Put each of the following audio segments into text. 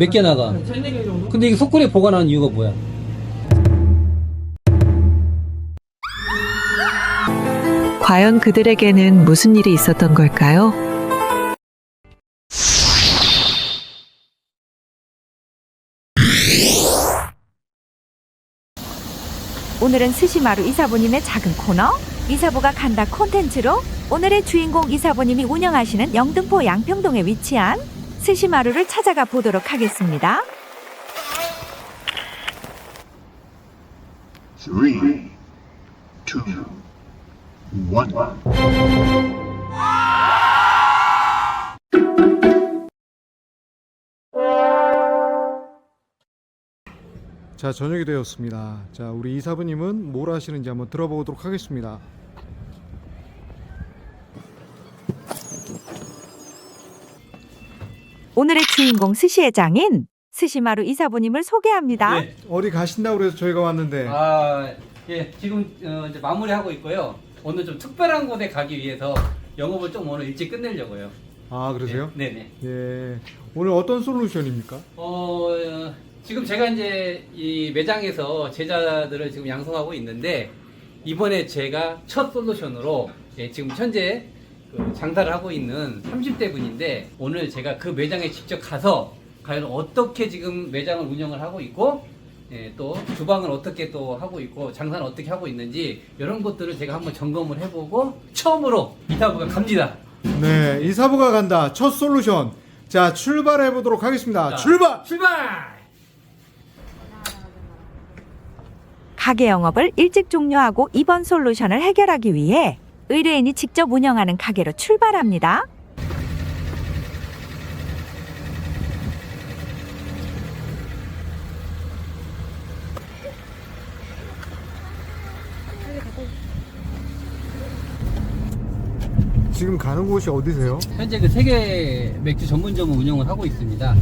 몇 개 나가? 세네 개 정도? 근데 이게 소쿠리에 보관하는 이유가 뭐야? 과연 그들에게는 무슨 일이 있었던 걸까요? 오늘은 스시마루 이사부님의 작은 코너 이사부가 간다 콘텐츠로 오늘의 주인공 이사부님이 운영하시는 영등포 양평동에 위치한 스시마루를 찾아가 보도록 하겠습니다. Three, two, one. 자 저녁이 되었습니다. 자 우리 이사부님은 뭘 하시는지 한번 들어보도록 하겠습니다. 오늘의 주인공 스시의 장인 스시마루 이사부님을 소개합니다. 네. 어디 가신다고 그래서 저희가 왔는데 아, 예, 지금 어, 이제 마무리하고 있고요. 오늘 좀 특별한 곳에 가기 위해서 영업을 좀 오늘 일찍 끝내려고요. 아 그러세요? 네, 네. 예 오늘 어떤 솔루션입니까? 어, 어, 지금 제가 이제 이 매장에서 제자들을 지금 양성하고 있는데 이번에 제가 첫 솔루션으로 예, 지금 현재 그 장사를 하고 있는 30대 분인데 오늘 제가 그 매장에 직접 가서 과연 어떻게 지금 매장을 운영을 하고 있고 예, 또 주방을 어떻게 또 하고 있고 장사는 어떻게 하고 있는지 이런 것들을 제가 한번 점검을 해보고 처음으로 이사부가 갑니다. 네 이사부가 간다 첫 솔루션 자 출발해 보도록 하겠습니다. 자, 출발! 출발! 가게 영업을 일찍 종료하고 이번 솔루션을 해결하기 위해 의뢰인이 직접 운영하는 가게로 출발합니다. 지금 가는 곳이 어디세요? 현재 그 세계 맥주 전문점을 운영을 하고 있습니다.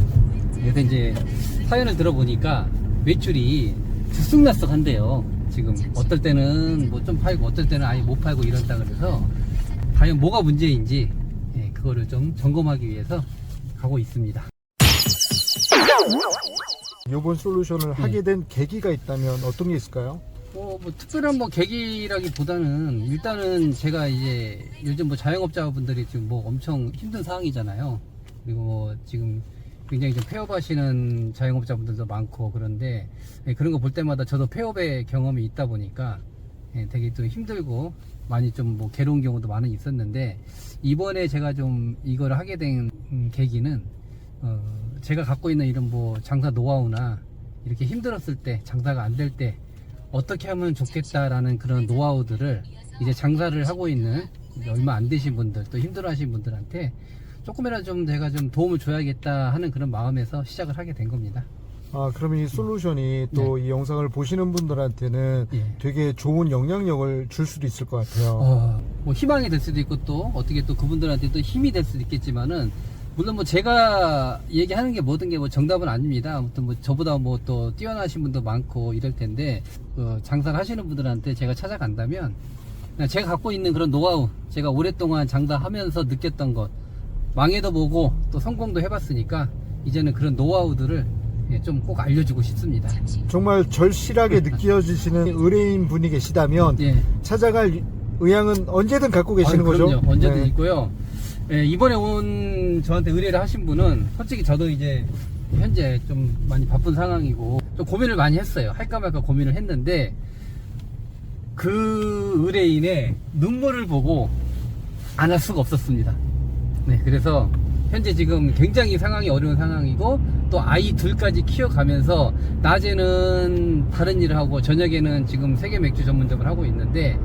그래서 이제 사연을 들어보니까 매출이 들쑥날쑥한데요. 지금 어떨 때는 뭐 좀 팔고 어떨 때는 아예 못 팔고 이런다 그래서 과연 뭐가 문제인지 예, 그거를 좀 점검하기 위해서 가고 있습니다. 이번 솔루션을 하게 된 계기가 있다면 어떤 게 있을까요? 뭐, 뭐 특별한 뭐 계기라기보다는 일단은 제가 이제 요즘 뭐 자영업자분들이 지금 뭐 엄청 힘든 상황이잖아요. 그리고 뭐 지금 굉장히 좀 폐업하시는 자영업자분들도 많고 그런데 예, 그런 거 볼 때마다 저도 폐업의 경험이 있다 보니까 예, 되게 또 힘들고 많이 좀 뭐 괴로운 경우도 많이 있었는데 이번에 제가 좀 이걸 하게 된 음, 계기는 어, 제가 갖고 있는 이런 뭐 장사 노하우나 이렇게 힘들었을 때 장사가 안 될 때 어떻게 하면 좋겠다라는 그런 노하우들을 이제 장사를 하고 있는 얼마 안 되신 분들 또 힘들어하시는 분들한테 조금이라도 좀 제가 좀 도움을 줘야겠다 하는 그런 마음에서 시작을 하게 된 겁니다. 아 그러면 이 솔루션이 또 이 영상을 보시는 분들한테는 예. 되게 좋은 영향력을 줄 수도 있을 것 같아요. 어, 뭐 희망이 될 수도 있고 또 어떻게 또 그분들한테 또 힘이 될 수도 있겠지만은 물론 뭐 제가 얘기하는 게 모든 게 뭐 정답은 아닙니다. 아무튼 뭐 저보다 뭐 또 뛰어나신 분도 많고 이럴 텐데 그 장사를 하시는 분들한테 제가 찾아간다면 제가 갖고 있는 그런 노하우, 제가 오랫동안 장사하면서 느꼈던 것 망해도 보고 또 성공도 해봤으니까 이제는 그런 노하우들을 예, 좀꼭 알려주고 싶습니다. 정말 절실하게 느껴지시는 의뢰인 분이 계시다면 예. 찾아갈 의향은 언제든 갖고 계시는 아유, 거죠? 언제든 네. 있고요. 예, 이번에 온 저한테 의뢰를 하신 분은 솔직히 저도 이제 현재 좀 많이 바쁜 상황이고 좀 고민을 많이 했어요. 할까 말까 고민을 했는데 그 의뢰인의 눈물을 보고 안 할 수가 없었습니다. 네, 그래서 현재 지금 굉장히 상황이 어려운 상황이고 또 아이 둘까지 키워가면서 낮에는 다른 일을 하고 저녁에는 지금 세계 맥주 전문점을 하고 있는데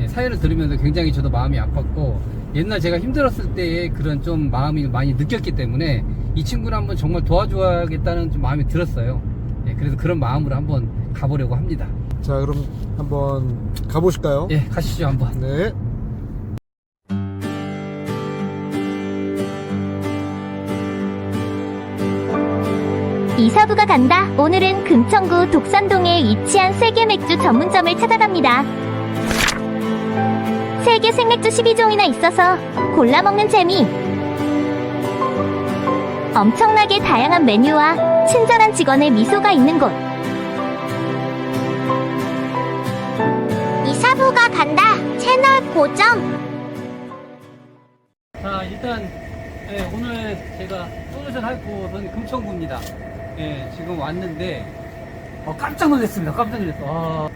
예, 사연을 들으면서 굉장히 저도 마음이 아팠고 옛날 제가 힘들었을 때의 그런 좀 마음이 많이 느꼈기 때문에 이 친구를 한번 정말 도와줘야겠다는 좀 마음이 들었어요. 예, 그래서 그런 마음으로 한번 가보려고 합니다. 자 그럼 한번 가보실까요? 예, 가시죠 한번. 네. 이사부가 간다. 오늘은 금천구 독산동에 위치한 세계 맥주 전문점을 찾아갑니다. 세계 생맥주 12종이나 있어서 골라 먹는 재미. 엄청나게 다양한 메뉴와 친절한 직원의 미소가 있는 곳. 사부가 간다. 채널 고정. 자 일단 예, 오늘 제가 솔루션 할 곳은 금천구입니다. 예, 지금 왔는데 어, 깜짝 놀랐습니다. 깜짝 놀랐어. 아,